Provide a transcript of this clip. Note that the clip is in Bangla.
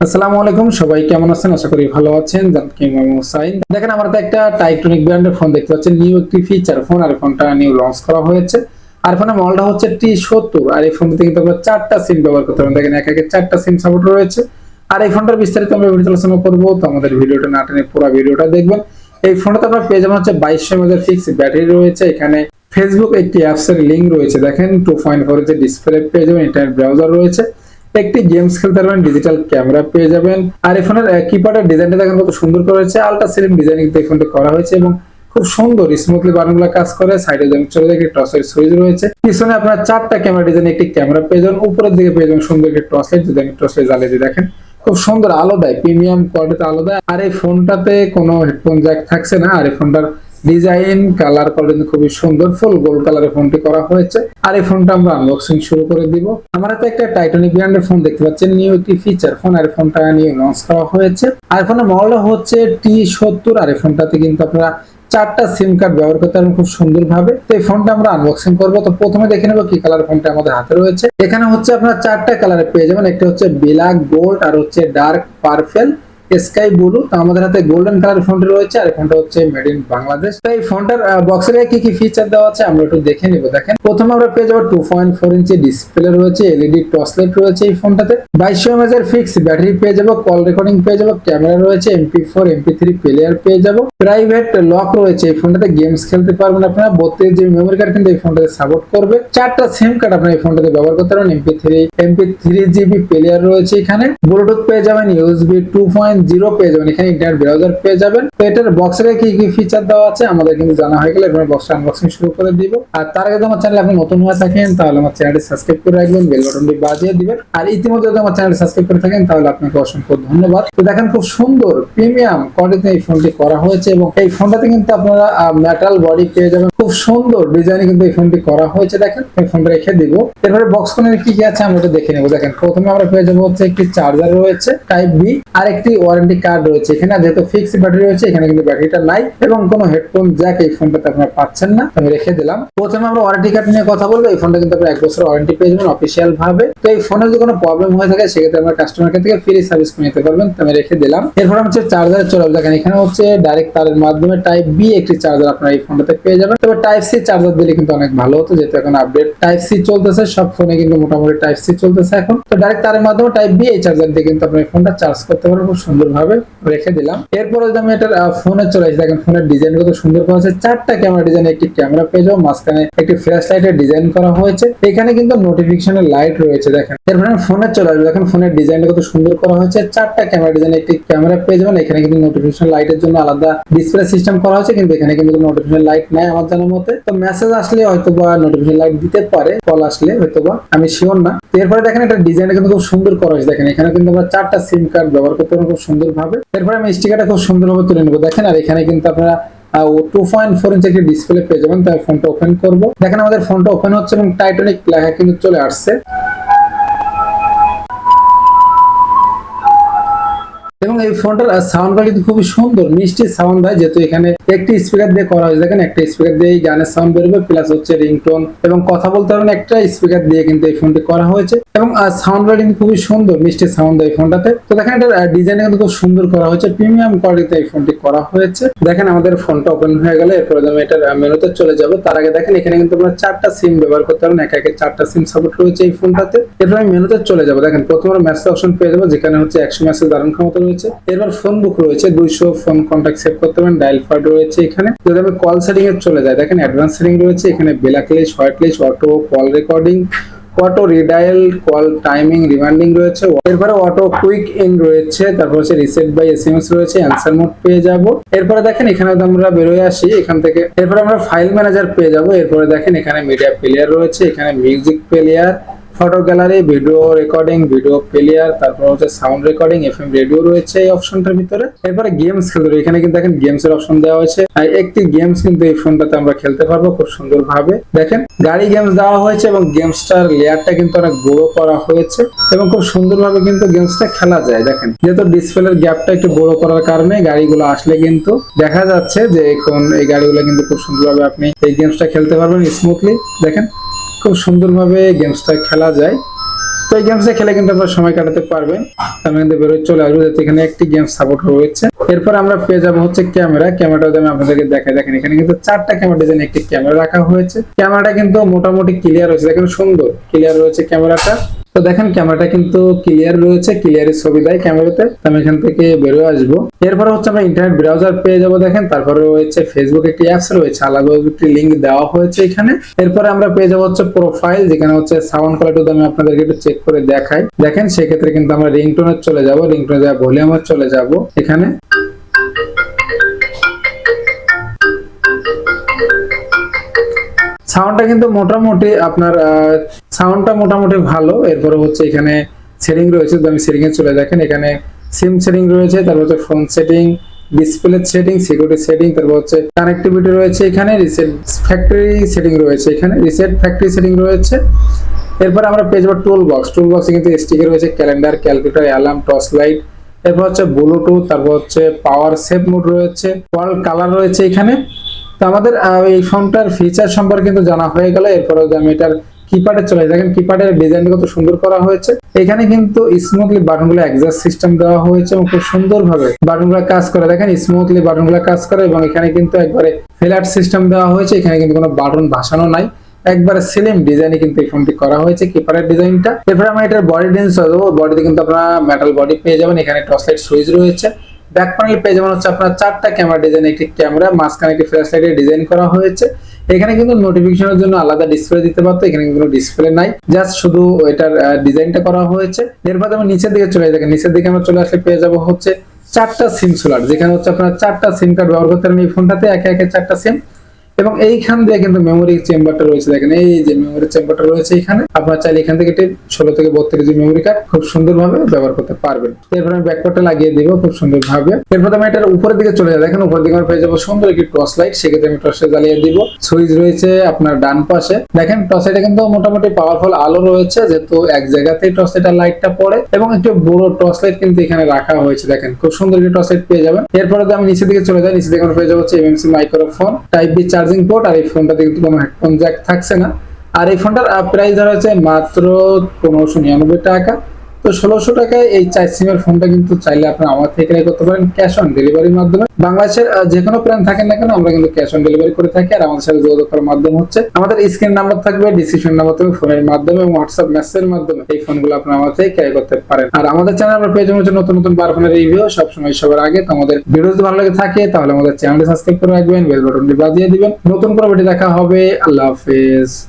আসসালামু আলাইকুম, সবাই কেমন আছেন? আশা করি ভালো আছেন। জানকি সাইন। দেখেন, আমরা তো একটা টাইটনিক ব্র্যান্ডের ফোন দেখতে পাচ্ছেন নিউ একটি ফিচার ফোন আর ফোনটা নিউ লঞ্চ করা হয়েছে। আর ফোনের মডেলটা হচ্ছে টি সত্তর। আর এই ফোনটাতে কিন্তু আমরা চারটা সিম ব্যবহার করতে পারবেন দেখেন এক একে চারটা সিম সাপোর্ট রয়েছে। আর এই ফোনটার বিস্তারিত আমরা ভিডিও আলোচনা করব। তো আমাদের ভিডিওটা না টেনে পুরো ভিডিওটা দেখবেন। এই ফোনটাতে আপনার পেয়ে যাবেন হচ্ছে বাইশশো এমএজের ফিক্স ব্যাটারি রয়েছে। এখানে ফেসবুক একটি অ্যাপস এর লিঙ্ক রয়েছে। দেখেন টু পয়েন্ট ফোর ডিসপ্লে পেয়ে যাবেন। ইন্টারনেট ব্রাউজার রয়েছে। একটি গেমস খেলতে পারবেন ডিজিটাল ক্যামেরা পেয়ে যাবেন। আর এই ফোনের কিপ্যাডের ডিজাইনটা দেখেন কত সুন্দর করা হয়েছে। আলট্রা স্লিম ডিজাইন এই ফোনটি করা হয়েছে এবং খুব সুন্দর স্মুথলি বাটনগুলো কাজ করে। সাইডে যেমন চলে যায় টসের সুইচ রয়েছে। পিছনে আপনার চারটা ক্যামেরা ডিজাইন একটি ক্যামেরা পেয়ে যাবেন। উপরের দিকে পেয়ে যাবেন সুন্দর একটি টর্চ লাইট যদি আমি টর্চ লাইট জ্বালিয়ে দিই, দেখেন, খুব সুন্দর আলো দেয় প্রিমিয়াম কোয়ালিটিতে আলো দেয়। আর এই ফোনটাতে কোনো হেডফোন জ্যাক থাকছে না। আর এই ফোনটার ডিজাইন কালার কোয়ালিটি খুবই সুন্দর ফুল গোল্ড কালারের ফোনটি করা হয়েছে। আর এই ফোনটা আমরা আনবক্সিং শুরু করে দিব। আমরা তো একটা টাইটানিক ব্র্যান্ডের ফোন দেখতে পাচ্ছেন নিউ একটি ফিচার ফোন আর ফোনটা নিয়ে লঞ্চ করা হয়েছে। আর ফোনের মডেল হচ্ছে টি সত্তর, আর ফোনটাতে কিন্তু আপনারা চারটা সিম কার্ড ব্যবহার করতে পারবেন খুব সুন্দরভাবে। তো এই ফোনটা আমরা আনবক্সিং করব। তো প্রথমে দেখে নেব কি কালার ফোনটা আমাদের হাতে রয়েছে। এখানে হচ্ছে আপনার চারটা কালারে পেয়ে যাবেন। একটা হচ্ছে ব্ল্যাক গোল্ড আর হচ্ছে ডার্ক পার্পেল স্কাই ব্লু আমাদের হাতে গোল্ডেন কালার ফোনটি রয়েছে, আর ফোনটা হচ্ছে মেড ইন বাংলাদেশ তো এই ফোনটার বক্সের কি কি ফিচার দেওয়া আছে, আমরা একটু দেখে নিব, দেখেন। প্রথমে আমরা পেয়ে যাব two point four inch display রয়েছে এলইডি টর্চ লাইট রয়েছে এই ফোনটাতে। বাইশশো এমএজ এর ফিক্স ব্যাটারি পেয়ে যাব কল রেকর্ডিং পেয়ে যাব ক্যামেরা রয়েছে MP four MP three player পেয়ে যাব। প্রাইভেট লক রয়েছে এই ফোনটাতে গেমস খেলতে পারবেন আপনারা, বত্রিশ জিবি মেমোরি কার্ড কিন্তু এই ফোনটাতে সাপোর্ট করবে। চারটা সিম কার্ড আপনার এই ফোনটাতে ব্যবহার করতে পারেন MP three MP three GB player রয়েছে এখানে। ব্লুটুথ পেয়ে যাবেন ইউএসবি টু পয়েন্ট জিরো পেয়ে যাবেন, এখানে ইন্টারনেট ব্রাউজার পেয়ে যাবেন। তো এটার বক্সের কি কি ফিচার দেওয়া আছে আমাদের কিন্তু জানা হয়ে গেলে এবার বক্সটা আনবক্সিং শুরু করে দিব। আর তার আগে আমার চ্যানেল আপনি নতুন হয়ে থাকেন, তাহলে আমার চ্যানেলটি সাবস্ক্রাইব করে রাখবেন বেল বাটনটি বাজিয়ে দিবেন। আর ইতিমধ্যে যদি আমার চ্যানেল সাবস্ক্রাইব করে থাকেন, তাহলে আপনাকে অসংখ্য ধন্যবাদ। তো দেখেন খুব সুন্দর প্রিমিয়াম কোয়ালিটিতে এই ফোনটি করা হয়েছে এবং এই ফোনটাতে কিন্তু আপনারা মেটাল বডি পেয়ে যাবেন। খুব সুন্দর ডিজাইনে কিন্তু এই ফোনটি করা হয়েছে, দেখেন। এই ফোনটা রেখে দিব। এরপরে বক্স কোনের কি কি আছে আমরা এটা দেখে নেব। দেখেন, প্রথমে আমরা পেয়ে যাব হচ্ছে একটি চার্জার রয়েছে টাইপ বি আর একটি ওয়ারেন্টি কার্ড রয়েছে এখানে যেহেতু ফিক্স ব্যাটারি রয়েছে, এখানে কিন্তু ব্যাটারিটা নাই এবং কোনো হেডফোন জ্যাক এই ফোনটাতে আপনারা পাচ্ছেন না। আমি রেখে দিলাম। প্রথমে আমরা ওয়ারেন্টি কার্ড নিয়ে কথা বলব। এই ফোনটা কিন্তু আপনারা এক বছর ওয়ারেন্টি পেয়ে যাবেন অফিসিয়াল ভাবে। তো এই ফোনে যদি কোনো প্রবলেম হয়ে থাকে, সেক্ষেত্রে আমরা কাস্টমার থেকে ফ্রি সার্ভিস করে নিতে পারবেন। তো আমি রেখে দিলাম। এরপর হচ্ছে চার্জার চলে। দেখেন এখানে হচ্ছে ডাইরেক্ট তারের মাধ্যমে টাইপ বি একটি চার্জার আপনারা এই ফোনটাতে পেয়ে যাবেন। তবে টাইপ সি চার্জার দিলে কিন্তু অনেক ভালো হতো, যেহেতু এখন আপডেট টাইপ সি চলতেছে, সব ফোনে কিন্তু মোটামুটি টাইপ সি চলতেছে এখন। তো ডাইরেক্ট তারের মাধ্যমে টাইপ বি এই চার্জার দিয়ে কিন্তু আপনি ফোনটা চার্জ করতে পারবেন। খুব সুন্দরভাবে রেখে দিলাম। এরপরে যদি আমি এটার ফোনে চলে আসি, দেখেন ফোনের ডিজাইন কত সুন্দর করা হয়েছে। চারটা ক্যামেরা ডিজাইন একটি ক্যামেরা পেয়ে যাব মাঝখানে একটি ফ্ল্যাশ লাইটের ডিজাইন করা হয়েছে। এখানে কিন্তু নোটিফিকেশনের লাইট রয়েছে, দেখেন। এরপরে আমি ফোনে চলে আসবে, দেখেন ফোনের ডিজাইনটা কত সুন্দর করা হয়েছে। চারটা ক্যামেরা ডিজাইন একটি ক্যামেরা পেয়ে যাবেন এখানে কিন্তু নোটিফিকেশন লাইটের জন্য আলাদা ডিসপ্লে সিস্টেম করা হয়েছে, কিন্তু এখানে কিন্তু নোটিফিকেশন লাইট নাই আমার জানার মতে। তো মেসেজ আসলে হয়তো বা নোটিফিকেশন লাইট দিতে পারে কল আসলে হয়তো বা আমি শিওর না। এরপরে দেখেন এটা ডিজাইনটা কিন্তু খুব সুন্দর করা হয়েছে, দেখেন। এখানে কিন্তু আমরা চারটা সিম কার্ড ব্যবহার করতে খুব সুন্দর ভাবে এরপরে আমি স্টিকারটা খুব সুন্দরভাবে তুলে নেব। দেখেন, আর এখানে কিন্তু আপনারা টু পয়েন্ট ফোর ইঞ্চি একটি ডিসপ্লে পেয়ে যাবেন। তাই ফোনটা ওপেন করব। দেখেন, আমাদের ফোনটা ওপেন হচ্ছে এবং টাইটানিক লেখা কিন্তু চলে আসছে। এবং এই ফোনটার সাউন্ড কোয়ালিটি খুবই সুন্দর। মিষ্টি সাউন্ড হয়, যেহেতু এখানে একটি স্পিকার দিয়ে করা হয়েছে। দেখেন, একটা স্পিকার দিয়ে গানের সাউন্ড বেরোবে প্লাস হচ্ছে রিংটোন এবং কথা বলতে পারবেন একটা স্পিকার দিয়ে কিন্তু এই ফোনটি করা হয়েছে। এবং সাউন্ড কোয়ালিটি খুবই সুন্দর, মিষ্টি সাউন্ড এই ফোনটাতে তো দেখেন, এটার ডিজাইন কিন্তু খুব সুন্দর করা হয়েছে। প্রিমিয়াম কোয়ালিটিতে এই ফোনটি করা হয়েছে। দেখেন, আমাদের ফোনটা ওপেন হয়ে গেলে। এরপরে আমি এটার মেনুতে চলে যাব। তার আগে দেখেন, এখানে কিন্তু আপনারা চারটা সিম ব্যবহার করতে পারেন। একে একে চারটা সিম সাপোর্ট রয়েছে এই ফোনটাতে এরপর আমি মেনুতে চলে যাব। দেখেন, প্রথমে আমরা মেসেজ অপশন পেয়ে যাব, যেখানে হচ্ছে একশো মেসেজ ধারণ ক্ষমতা রয়েছে। এরপর ফোন বুক রয়েছে। দুইশো ফোন কন্ট্যাক্ট সেভ করতে পারেন। ডায়াল ফার্ড রয়েছে এখানে। যদি আমি কল সেটিং এ চলে যাই, দেখেন অ্যাডভান্স সেটিং রয়েছে, এখানে black list white list auto call recording auto redial call timing reminding রয়েছে। এরপরে অটো কুইক ইন রয়েছে, তারপর হচ্ছে রিসেট বাই এসএমএস রয়েছে অ্যান্সার মোড পেয়ে যাব। এরপরে দেখেন এখানে আমরা বেরোয় আসি, এখান থেকে এরপরে আমরা ফাইল ম্যানেজার পেয়ে যাব। এরপরে দেখেন এখানে মিডিয়া প্লেয়ার রয়েছে, এখানে music player photo gallery video recording video player তারপর হচ্ছে সাউন্ড রেকর্ডিং এফএম রেডিও রয়েছে এই অপশনটার ভিতরে। এরপরে গেমস খেলতে। এখানে কিন্তু দেখেন গেমস এর অপশন দেওয়া হয়েছে। আর একটি গেমস কিন্তু এই ফোনটাতে আমরা খেলতে পারব খুব সুন্দর ভাবে দেখেন, গাড়ি গেমস দেওয়া হয়েছে এবং গেমসটার লেয়ারটা কিন্তু অনেক বড় করা হয়েছে এবং খুব সুন্দর ভাবে কিন্তু গেমসটা খেলা যায়। দেখেন, যেহেতু ডিসপ্লের গ্যাপটা একটু বড় করার কারণে গাড়িগুলো আসলে কিন্তু দেখা যাচ্ছে যে এখন এই গাড়িগুলো কিন্তু খুব সুন্দরভাবে আপনি এই গেমসটা খেলতে পারবেন স্মুথলি দেখেন খুব সুন্দরভাবে গেমসটা খেলা যায়। তো এই গেমসে খেলে কিন্তু আপনারা সময় কাটাতে পারবেন। আমি কিন্তু বেরোয় চলে আসব যাতে এখানে একটি গেম সাপোর্ট রয়েছে। এরপর আমরা পেয়ে যাব হচ্ছে ক্যামেরা ক্যামেরাটা আমি আপনাদেরকে দেখাই, দেখেন এখানে কিন্তু চারটা ক্যামেরা ডিজাইন একটি ক্যামেরা রাখা হয়েছে। ক্যামেরাটা কিন্তু মোটামুটি ক্লিয়ার হয়েছে দেখেন, সুন্দর ক্লিয়ার রয়েছে ক্যামেরাটা তো দেখেন ক্যামেরাটা কিন্তু ক্লিয়ার রয়েছে ক্লিয়ারই ছবি দেয় ক্যামেরাতে আমি এখান থেকে বেরোয় আসব। এরপর হচ্ছে আমরা ইন্টারনেট ব্রাউজার পেয়ে যাব, দেখেন। তারপরে রয়েছে ফেসবুক একটি অ্যাপস রয়েছে আলাদা একটি লিঙ্ক দেওয়া হয়েছে এখানে। এরপরে আমরা পেয়ে যাব হচ্ছে প্রোফাইল যেখানে হচ্ছে সাউন্ড কোয়ালিটি আমি আপনাদেরকে একটু চেক করে দেখাই। দেখেন, সেক্ষেত্রে কিন্তু আমরা রিংটোনে চলে যাব। রিংটোনে যাওয়া ভলিউমে চলে যাব এখানে। সাউন্ডটা কিন্তু মোটামুটি আপনার সাউন্ডটা মোটামুটি ভালো। এরপরে হচ্ছে এখানে সেটিং রয়েছে তো আমি এ চলে দেখেন, এখানে সিম সেটিং রয়েছে, তারপর হচ্ছে phone setting display setting security setting তারপর হচ্ছে কানেক্টিভিটি রয়েছে এখানে রিসেট ফ্যাক্টরি সেটিং রয়েছে এখানে রিসেট ফ্যাক্টরি সেটিং রয়েছে। এরপর আমরা পেয়ে যাব টুল বক্স টুল বক্সে কিন্তু স্টিকে রয়েছে calendar calculator alarm torch light এরপর হচ্ছে ব্লুটুথ তারপর হচ্ছে পাওয়ার সেভ মোড রয়েছে ওয়াল কালার রয়েছে এখানে। তো আমাদের এই ফোনটার ফিচার সম্পর্কে কিন্তু জানা হয়ে গেল এরপরে আমি এটার কিপ্যাডে চলে দেখেন কিপ্যাডের ডিজাইন কত সুন্দর করা হয়েছে। এখানে কিন্তু স্মুথলি বাটনগুলো অ্যাডজাস্ট সিস্টেম দেওয়া হয়েছে এবং খুব সুন্দরভাবে বাটনগুলো কাজ করে। দেখেন স্মুথলি বাটনগুলো কাজ করে এবং এখানে কিন্তু একবারে ফ্ল্যাট সিস্টেম দেওয়া হয়েছে। এখানে কিন্তু কোনো বাটন ভাসানো নাই। একবারে সেলিম ডিজাইনে কিন্তু এই ফোনটি করা হয়েছে কিপারের ডিজাইনটা এরপর আমরা এটার বডি ডিজাইন দেবো। বডিতে কিন্তু আপনারা মেটাল বডি পেয়ে যাবেন। এখানে টর্চ লাইট সুইচ রয়েছে। ব্যাক প্যানেল পেয়ে যেমন হচ্ছে আপনার চারটা ক্যামেরা ডিজাইন একটি ক্যামেরা মাঝখানে একটি ফ্ল্যাশ লাইটের ডিজাইন করা হয়েছে। এখানে কিন্তু নোটিফিকেশনের জন্য আলাদা ডিসপ্লে দিতে পারতো, এখানে কোনো ডিসপ্লে নাই। জাস্ট শুধু এটার ডিজাইনটা করা হয়েছে। এরপর আমি নিচের দিকে চলে যাই। নিচের দিকে আমরা চলে আসলে পেয়ে যাব হচ্ছে চারটা সিম সোলার যেখানে হচ্ছে আপনার চারটা সিম কার্ড ব্যবহার করতে পারেন এই ফোনটাতে একে একে চারটা সিম এবং এইখান দিয়ে কিন্তু মেমোরি চেম্বারটা রয়েছে দেখেন, এই যে মেমোরি চেম্বারটা রয়েছে এখানে, আপনার চাইলে এখান থেকে ষোলো থেকে বত্রিশ জি মেমোরি কার্ড খুব সুন্দরভাবে ব্যবহার করতে পারবেন। এরপর আমি ব্যাকপার্টটা লাগিয়ে দিব খুব সুন্দরভাবে। এরপর আমি এটার উপরের দিকে চলে যাই, দেখেন উপরের দিকে আমরা পেয়ে যাব সুন্দর একটি টর্চ লাইট সেক্ষেত্রে আমি টর্চটা জ্বালিয়ে দিব। সুইচ রয়েছে আপনার ডান পাশে। দেখেন টর্চ লাইটে কিন্তু মোটামুটি পাওয়ারফুল আলো রয়েছে, যেহেতু এক জায়গাতেই টর্চ লাইটের লাইটটা পড়ে, এবং একটি বড় টর্চ লাইট কিন্তু এখানে রাখা হয়েছে, দেখেন খুব সুন্দর একটি টর্চ লাইট পেয়ে যাবেন। এরপরে আমি নিচের দিকে চলে যাই, নিচের দিকে পেয়ে যাব হচ্ছে MMC microphone type B charging port আর এই ফোনটা কিন্তু কোনো হেডফোন জ্যাক থাকছে না। আর এই ফোনটার প্রাইস ধরা হচ্ছে মাত্র পনেরোশো নিরানব্বই টাকা। তো ষোলোশো টাকায় এই চার সিমের ফোনটা কিন্তু চাইলে আপনারা আমার থেকে ক্রয় করতে পারেন ক্যাশ অন ডেলিভারির মাধ্যমে। বাংলাদেশের যে কোনো প্ল্যান থাকেন না কেন, আমরা কিন্তু ক্যাশ অন ডেলিভারি করে থাকি আর আমাদের সাথে যোগাযোগ করার মাধ্যম হচ্ছে। আমাদের স্ক্রিন নাম্বার থাকবে ডিসিশন নাম্বার থাকবে, ফোনের মাধ্যমে এবং হোয়াটসঅ্যাপ মেসেজের মাধ্যমে এই ফোনগুলো আপনারা আমার থেকে ক্রয় করতে পারেন। আর আমাদের চ্যানেল আমরা পেয়ে যাব হচ্ছে নতুন নতুন বার ফোনের রিভিউ সবসময় সবার আগে। তো আমাদের ভিডিও যদি ভালো লাগে থাকে, তাহলে আমাদের চ্যানেলটি সাবস্ক্রাইব করে রাখবেন বেল বাটনটি বাজিয়ে দিবেন। নতুন করে ভিডিও দেখা হবে, আল্লাহ হাফেজ।